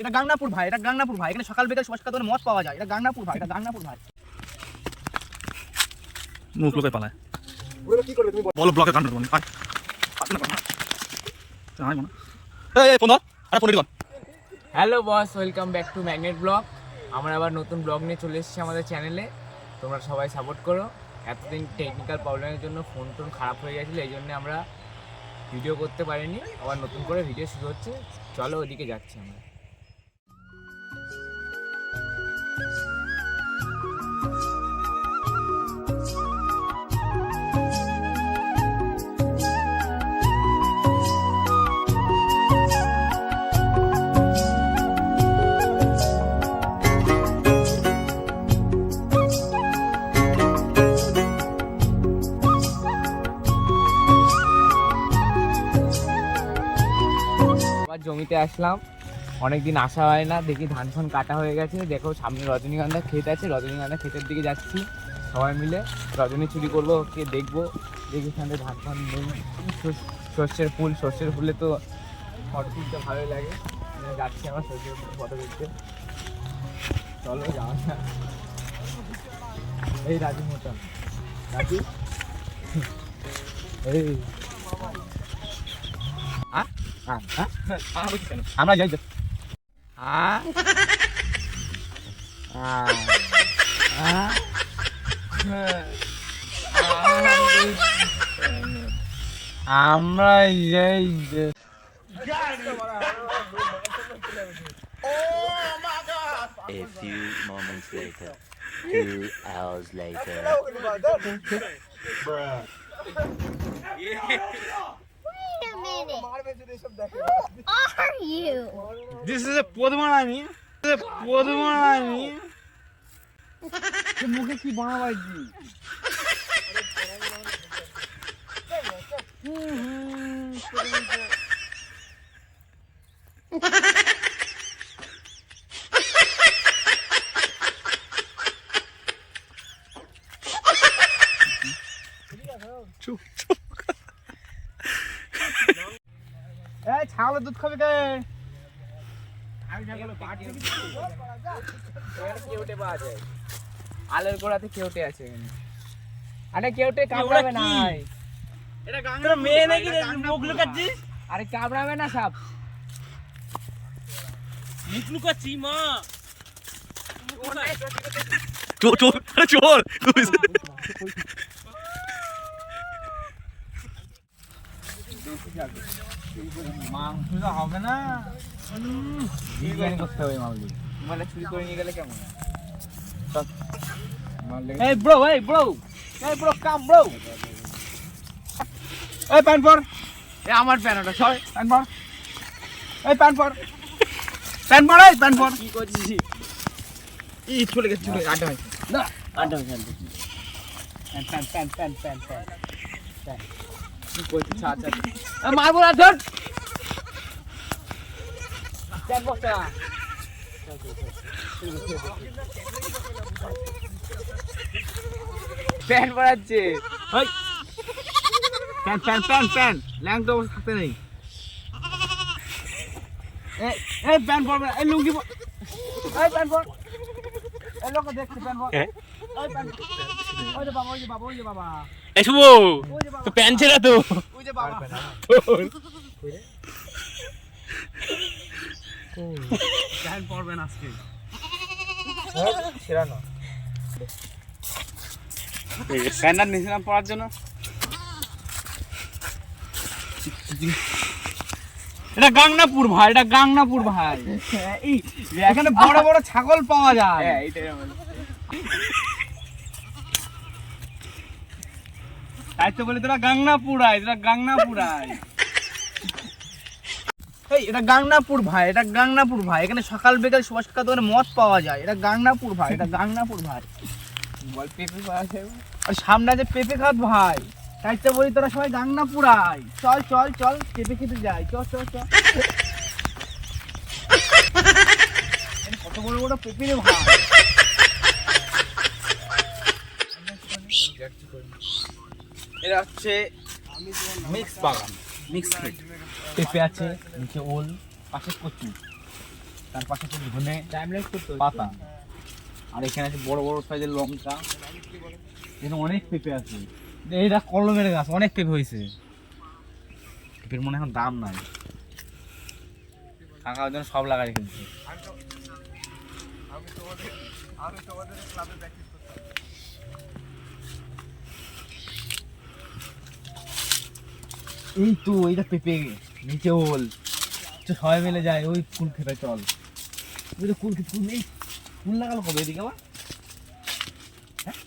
এটা গাংনাপুর ভাই এটা গাংনাপুর ভাই। এখানে সকাল বিকাল সুভাষ কাতরে মদ পাওয়া যায়। এটা গাংনাপুর ভাই এটা গাংনাপুর ভাই। মুখ লোকে পালায়। কি করবে তুমি বলো। বলো ব্লকে কান্ড করব আয়। আয় মনে এই এই ফোন ধর। আরে phone ready hello boss welcome back to magnet blog আমরা আবার নতুন ব্লগ নিয়ে চলে এসেছি আমাদের চ্যানেলে তোমরা সবাই সাপোর্ট করো। এতদিন টেকনিক্যাল প্রবলেমের জন্য ফোন টোন খারাপ হয়ে গেছিল এই জন্য আমরা ভিডিও করতে পারিনি। আবার নতুন করে ভিডিও শুরু হচ্ছে। চলো ওদিকে যাচ্ছি আমরা। জমিতে আসলাম। অনেকদিন আসা হয় না, দেখি ধান ফান কাটা হয়ে গেছে। দেখো সামনে রজনীগন্ধা ক্ষেত আছে, রজনীগন্ধা ক্ষেতের দিকে যাচ্ছি। সবাই মিলে রজনী চুরি করব কে দেখব। দেখি এখানে ধান ফান সর্ষের ফুল, সর্ষের ফুলে তো ফটো তুলতে ভালোই লাগে। যাচ্ছি আমার সর্ষের ফুল ফটো তুলতে। চলো যাওয়া। এই রাজু মতন রাজু? এই আমরা যাই তো। Ah. Ah. Ah. আমরা এই যে A few moments later, two hours later. Wait a minute. Who are you? This is a Padmarani This is a Padmarani মুখে কি বানাবাইছি এই ছাগলের দুধ খাবে কে কেউটে পাওয়া যায় আলের গোড়াতে কেউটে আছে আরে কেউটে কামড়াবে না এটা গাঙ্গের মেয়ে নাকি মুখ লুকাচ্ছিস আরে কামড়াবে না সাপ চোর চোর চোর মাংস তো হবে না? বিরিয়ানি করতে হবে মামলি মানে চুরি করে নিয়ে গেলে কেমন? চল। আমার লেগে- এই ব্রো এই ব্রো এই ব্রো কাম ব্রো এই প্যান্ট পর। এ আমার প্যান ওটা সর। প্যান্ট পর। এই প্যান্ট পর। প্যান্ট পর এই প্যান্ট পর। কি করছিস? ই চলে গেছে চলে আড্ডা না আড্ডা pant pant pant pant pant. মারবো না ধর প্যান বক্সটা প্যান প্যান্ট প্যান্ট প্যান্ট ল্যাংটা অবস্থা থাকতে নেই এই এই প্যান্ট এই লুঙ্গি এই বাবা তো প্যান ছেড়া তো প্যান্ট পরবেন আজকে। না। নিয়েছিলাম পরার জন্য? এটা গাংনাপুর ভাই এটা গাংনাপুর ভাই। এই এখানে বড় বড় ছাগল পাওয়া যায়। হ্যাঁ এইটাই তাই তো বলি তোরা গাংনাপুর আয় তোরা গাংনাপুর আয় এই এটা গাংনাপুর ভাই এটা গাংনাপুর ভাই। এখানে সকাল বিকাল সুভাষ কাতরে মদ পাওয়া যায়। এটা গাংনাপুর ভাই এটা গাংনাপুর ভাই। বল পেপে পাওয়া আর সামনে আছে পেঁপে খাত ভাই। তাই তো বলি তোরা সবাই গাংনাপুর আয় চল চল চল পেঁপে খেতে যাই। চল চল চল। কত বড় বড় পেঁপে রে ভাই। এটা হচ্ছে মিক্স বাগান, মিক্স খেত পেঁপে আছে, নিচে ওল, পাশে কচু, তার পাশে আছে ধনে পাতা। আর এখানে আছে বড় বড় সাইজের লঙ্কা। এখানে অনেক পেঁপে আছে। এইটা কলমের গাছ, অনেক পেঁপে হয়েছে। পেঁপের মনে এখন দাম নাই। কাকা ওই জন্য সব লাগাই রেখেছে। এই তো, এইটা পেঁপে, নিচে ওল। তো সবাই মিলে যায় ওই ফুল খেতে, চল। ওই তো ফুল ফুল নেই। ফুল লাগালো কবে এদিকে আবার? হ্যাঁ?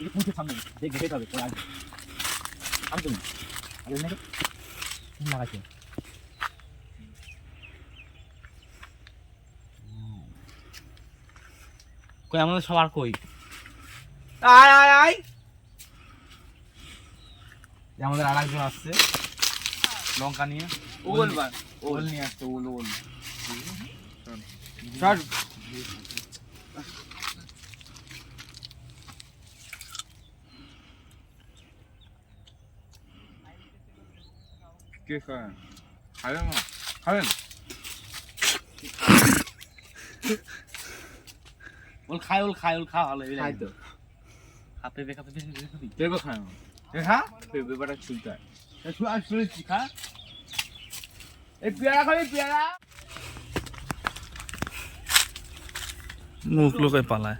এই ফুলকে সামনে দেখ আমাদের সবার কই? আয় আয় আয়! আমাদের আর একজন আসছে। লঙ্কা নিয়ে। ওল বার ওল নিয়ে আসছে ওল ওল চল। কে খাবেন? খাবেন না? খাবেন? ওল খায় ওল খায় ওল খা ভালো খাই তো। খা পেঁপে খা পেঁপে পেঁপে খাবি পেঁপে খায় না পেঁপে খা পেঁপে বাটা ছুলতে হয় আর শুনেছি খা? এই পেয়ারা খাবি পেয়ারা। মুখ লোকে পালায়।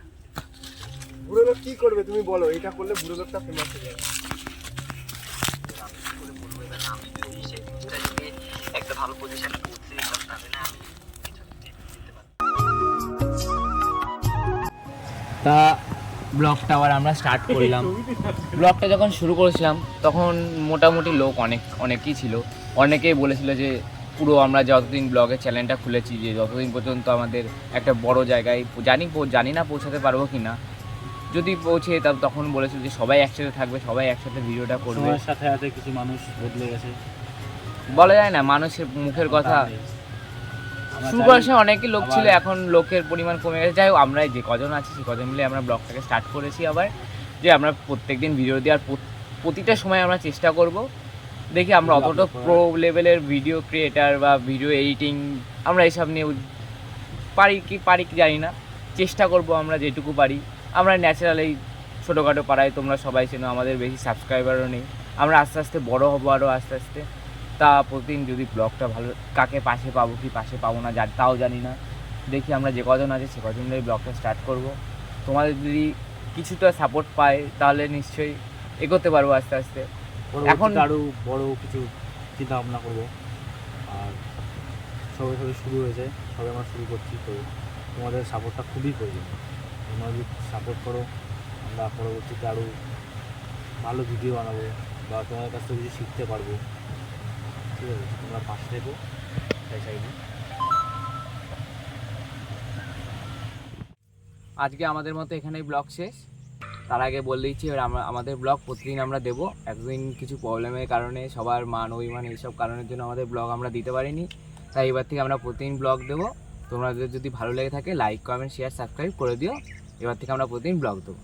বুড়ো লোক কি করবে তুমি বলো এটা করলে বুড়ো লোকটা ফেমাস হয়ে যাবে। তা ব্লগটা আবার আমরা স্টার্ট করলাম। ব্লগটা যখন শুরু করেছিলাম তখন মোটামুটি লোক অনেক অনেকেই ছিল। অনেকেই বলেছিল যে পুরো আমরা যতদিন ব্লগের চ্যানেলটা খুলেছি যে যতদিন পর্যন্ত আমাদের একটা বড় জায়গায় জানি জানি না পৌঁছাতে পারব কি না যদি পৌঁছে তা তখন বলেছিল যে সবাই একসাথে থাকবে সবাই একসাথে ভিডিওটা করবে। সাথে সাথে কিছু মানুষ বদলে গেছে। বলা যায় না মানুষের মুখের কথা শুরু সময় অনেকই লোক ছিল এখন লোকের পরিমাণ কমে গেছে। যাই হোক আমরা যে কজন আছি সে কজন মিলে আমরা ব্লগটাকে স্টার্ট করেছি আবার। যে আমরা প্রত্যেকদিন ভিডিও দেওয়ার প্রত- প্রতিটা সময় আমরা চেষ্টা করব। দেখি আমরা অতটা প্রো লেভেলের ভিডিও ক্রিয়েটার বা ভিডিও এডিটিং আমরা এইসব নিয়ে পারি কি পারি কি জানি না। চেষ্টা করব আমরা যেটুকু পারি। আমরা ন্যাচারাল এই ছোটোখাটো পাড়ায় তোমরা সবাই চেনো আমাদের বেশি সাবস্ক্রাইবারও নেই। আমরা আস্তে আস্তে বড় হব আরও আস্তে আস্তে। তা প্রতিদিন যদি ব্লগটা ভালো কাকে পাশে পাবো কি পাশে পাবো না যা- তাও জানি না। দেখি আমরা যে কজন আছে সে কজন মিলে ব্লগটা স্টার্ট করব। তোমাদের যদি কিছুটা সাপোর্ট পায় তাহলে নিশ্চয়ই এগোতে পারব আস্তে আস্তে। এখন- এখন আরও বড় কিছু চিন্তা ভাবনা করব। আর সবে সবে শুরু হয়েছে সবে আমরা শুরু করছি তো তোমাদের সাপোর্টটা খুবই প্রয়োজন। তোমরা যদি সাপোর্ট করো আমরা পরবর্তীতে আরও ভালো ভিডিও বানাবো বা তোমাদের কাছ থেকে কিছু শিখতে পারব। ঠিক আছে তোমরা পাশে তাই আজকে আমাদের মতো এখানেই ব্লগ শেষ। তার আগে বলে দিচ্ছি, এবার আমাদের ব্লগ প্রতিদিন আমরা দেবো। একদিন কিছু প্রবলেমের কারণে, সবার মান, অভিমান এইসব কারণের জন্য আমাদের ব্লগ আমরা দিতে পারিনি। তাই এবার থেকে আমরা প্রতিদিন ব্লগ দেবো। তোমাদের যদি ভালো লেগে থাকে লাইক কমেন্ট শেয়ার সাবস্ক্রাইব করে দিও। এবার থেকে আমরা প্রতিদিন ব্লগ দেবো।